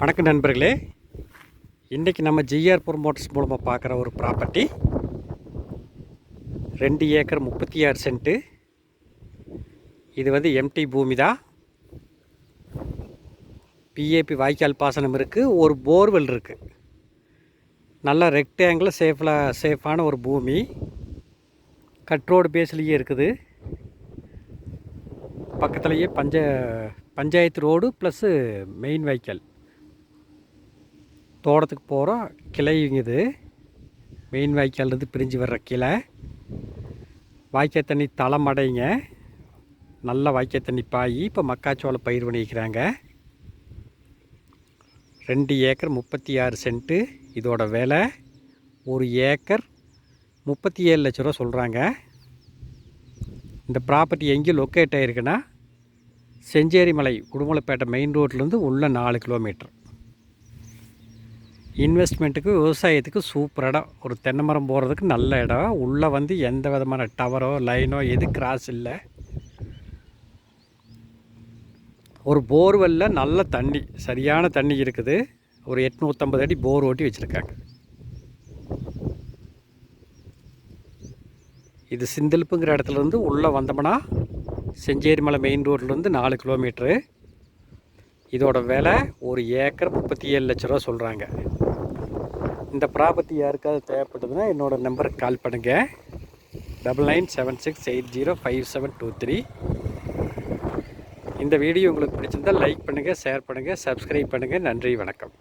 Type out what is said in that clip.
வணக்கம் நண்பர்களே. இன்றைக்கி நம்ம ஜிஆர் ப்ரொமோட்டர்ஸ் மூலமாக பார்க்குற ஒரு ப்ராப்பர்ட்டி. ரெண்டு ஏக்கர் முப்பத்தி ஆறு சென்ட்டு. இது வந்து எம்டி பூமி தான் பிஏபி வாய்க்கால் பாசனம் இருக்குது ஒரு போர்வெல் இருக்குது நல்லா ரெக்டேங்கிள் சேஃபில் சேஃபான ஒரு பூமி. கட் ரோடு பேஸ்லேயே இருக்குது. பக்கத்துலேயே பஞ்ச பஞ்சாயத்து ரோடு ப்ளஸ்ஸு மெயின் வைக்கல் தோட்டத்துக்கு போகிறோம் கிளைங்க இது மெயின் வாய்க்கால்லேருந்து பிரிஞ்சு வர்ற கிளை. வாய்க்கால் தண்ணி தலைமடைங்க நல்ல வாய்க்கால் தண்ணி பாயி இப்போ மக்காச்சோளம் பயிர் பண்ணிக்கிறாங்க. ரெண்டு ஏக்கர் முப்பத்தி ஆறு சென்ட்டு இதோட விலை. ஒரு ஏக்கர் முப்பத்தி ஏழு லட்ச ரூபா சொல்கிறாங்க இந்த ப்ராப்பர்ட்டி எங்கே லொக்கேட் ஆகிருக்குன்னா செஞ்சேரிமலை உடுமலைப்பேட்டை மெயின் ரோட்லேருந்து உள்ள நாலு கிலோமீட்டர். இன்வெஸ்ட்மெண்ட்டுக்கு விவசாயத்துக்கு சூப்பர் இடம். ஒரு தென்னை மரம் போகிறதுக்கு நல்ல இடம். உள்ளே வந்து எந்த விதமான டவரோ லைனோ எது கிராஸ் இல்லை. ஒரு போர்வெல்லில் நல்ல தண்ணி சரியான தண்ணி இருக்குது. ஒரு எட்நூற்றம்பது அடி போர் ஓட்டி வச்சுருக்காங்க. இது சிந்தலுப்புங்கிற இடத்துலேருந்து உள்ளே வந்தோம்னா செஞ்சேரிமலை மெயின் ரோட்லேருந்து நாலு கிலோமீட்ரு இதோட விலை ஒரு ஏக்கர் முப்பத்தி ஏழு லட்ச ரூபா சொல்கிறாங்க இந்த ப்ராப்பர்ட்டி யாருக்காவது தேவைப்பட்டதுன்னா என்னோடய நம்பருக்கு கால் பண்ணுங்கள் double nine seven six eight zero five seven two three இந்த வீடியோ உங்களுக்கு பிடிச்சிருந்தால் லைக் பண்ணுங்கள் ஷேர் பண்ணுங்கள் சப்ஸ்கிரைப் பண்ணுங்கள் நன்றி வணக்கம்.